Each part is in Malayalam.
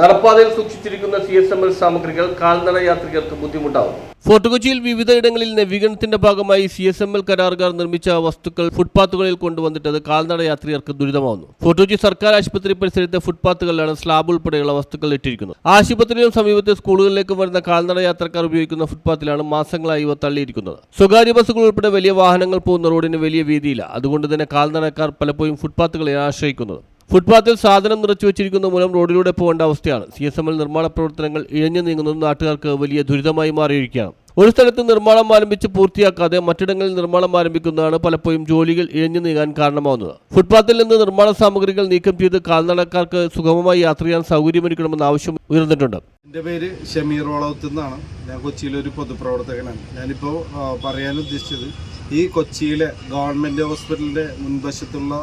നടപ്പാതയിൽ സൂക്ഷിച്ചിരിക്കുന്ന സി എസ് എം എൽ സാമഗ്രികൾ കാൽനട യാത്രികർക്ക് ബുദ്ധിമുട്ടാവും. ഫോർട്ട് കൊച്ചിയിൽ വിവിധയിടങ്ങളിൽ നവീകരണത്തിന്റെ ഭാഗമായി സി എസ് എം എൽ കരാറുകാർ നിർമ്മിച്ച വസ്തുക്കൾ ഫുട്പാത്തുകളിൽ കൊണ്ടുവന്നിട്ടത് കാൽനട യാത്രികർക്ക് ദുരിതമാവുന്നു. ഫോർട്ട് കൊച്ചി സർക്കാർ ആശുപത്രി പരിസരത്തെ ഫുട്പാത്തുകളിലാണ് സ്ലാബ് ഉൾപ്പെടെയുള്ള വസ്തുക്കൾ ഇട്ടിരിക്കുന്നത്. ആശുപത്രിയിലും സമീപത്തെ സ്കൂളുകളിലേക്ക് വരുന്ന കാൽനട യാത്രക്കാർ ഉപയോഗിക്കുന്ന ഫുട്പാത്തിലാണ് മാസങ്ങളായി ഇവ തള്ളിയിരിക്കുന്നത്. സ്വകാര്യ ബസ്സുകൾ ഉൾപ്പെടെ വലിയ വാഹനങ്ങൾ പോകുന്ന റോഡിന് വലിയ വീതിയില്ല. അതുകൊണ്ട് തന്നെ കാൽനടക്കാർ പലപ്പോഴും ഫുട്പാത്തുകളെ ആശ്രയിക്കുന്നത്. ഫുട്പാത്തിൽ സാധനം നിറച്ചു വെച്ചിരിക്കുന്ന മൂലം റോഡിലൂടെ പോകേണ്ട അവസ്ഥയാണ്. സി എസ് എം എൽ നിർമ്മാണ പ്രവർത്തനങ്ങൾ ഇഴഞ്ഞു നീങ്ങുന്നത് നാട്ടുകാർക്ക് വലിയ ദുരിതമായി മാറിയിരിക്കുകയാണ്. ഒരു സ്ഥലത്ത് നിർമ്മാണം ആരംഭിച്ച് പൂർത്തിയാക്കാതെ മറ്റിടങ്ങളിൽ നിർമ്മാണം ആരംഭിക്കുന്നതാണ് പലപ്പോഴും ജോലികൾ ഇഴഞ്ഞു നീങ്ങാൻ കാരണമാവുന്നത്. ഫുട്പാത്തിൽ നിന്ന് നിർമ്മാണ സാമഗ്രികൾ നീക്കം ചെയ്ത് കാൽനടക്കാർക്ക് സുഗമമായി യാത്ര ചെയ്യാൻ സൗകര്യമൊരുക്കണമെന്ന ആവശ്യം ഉയർന്നിട്ടുണ്ട്. എന്റെ പേര് ഷമീർ വളവത്ത് നിന്നാണ് ഞാൻ കൊച്ചിയിലെ ഒരു പൊതുപ്രവർത്തകനാണ്. ഞാനിപ്പോൾ പറയാൻ ഉദ്ദേശിച്ചത് ഈ കൊച്ചിയിലെ ഗവൺമെന്റ് ഹോസ്പിറ്റലിന്റെ മുൻവശത്തുള്ള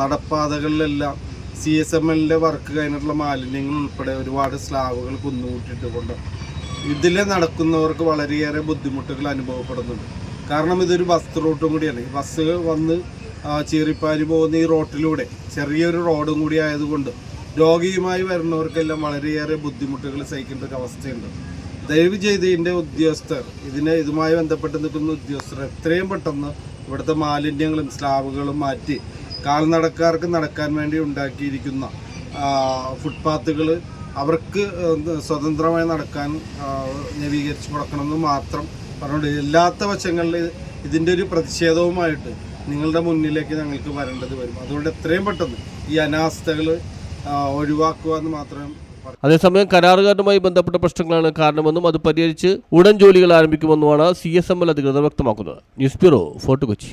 നടപ്പാതകളിലെല്ലാം സി എസ് എം എല്ലിന്റെ വർക്ക് കഴിഞ്ഞിട്ടുള്ള മാലിന്യങ്ങൾ ഉൾപ്പെടെ ഒരുപാട് സ്ലാബുകൾ കുന്നുകൂട്ടിയിട്ടുകൊണ്ട് ഇതിൽ നടക്കുന്നവർക്ക് വളരെയേറെ ബുദ്ധിമുട്ടുകൾ അനുഭവപ്പെടുന്നുണ്ട്. കാരണം ഇതൊരു ബസ് റൂട്ടും കൂടിയാണ്. ഈ ബസ് വന്ന് ചീറിപ്പാരി പോകുന്ന ഈ റോട്ടിലൂടെ ചെറിയൊരു റോഡും കൂടി ആയതുകൊണ്ട് രോഗിയുമായി വരുന്നവർക്കെല്ലാം വളരെയേറെ ബുദ്ധിമുട്ടുകൾ സഹിക്കേണ്ട ഒരു അവസ്ഥയുണ്ട്. ദയവ് ചെയ്ത് ഇതിന്റെ ഉദ്യോഗസ്ഥർ ഇതിനെ ഇതുമായി ബന്ധപ്പെട്ട് നിൽക്കുന്ന ഉദ്യോഗസ്ഥർ എത്രയും പെട്ടെന്ന് ഇവിടുത്തെ മാലിന്യങ്ങളും സ്ലാബുകളും മാറ്റി കാൽനടക്കാർക്ക് നടക്കാൻ വേണ്ടി ഉണ്ടാക്കിയിരിക്കുന്ന ഫുട്പാത്തുകൾ അവർക്ക് സ്വതന്ത്രമായി നടക്കാൻ നവീകരിച്ച് കൊടുക്കണമെന്ന് മാത്രം പറഞ്ഞുകൊണ്ട് ഇല്ലാത്ത വശങ്ങളിൽ ഇതിന്റെ ഒരു പ്രതിഷേധവുമായിട്ട് നിങ്ങളുടെ മുന്നിലേക്ക് ഞങ്ങൾക്ക് വരേണ്ടത് വരും. അതുകൊണ്ട് എത്രയും പെട്ടെന്ന് ഈ അനാസ്ഥകൾ ഒഴിവാക്കുക എന്ന് മാത്രം അതേസമയം കരാറുകാരുമായി ബന്ധപ്പെട്ട പ്രശ്നങ്ങളാണ് കാരണമെന്നും അത് പരിഹരിച്ച് ഉടൻ ജോലികൾ ആരംഭിക്കുമെന്നുമാണ് സി എസ് എം എൽ അധികൃതർ വ്യക്തമാക്കുന്നത്. News bureau Fort Kochi.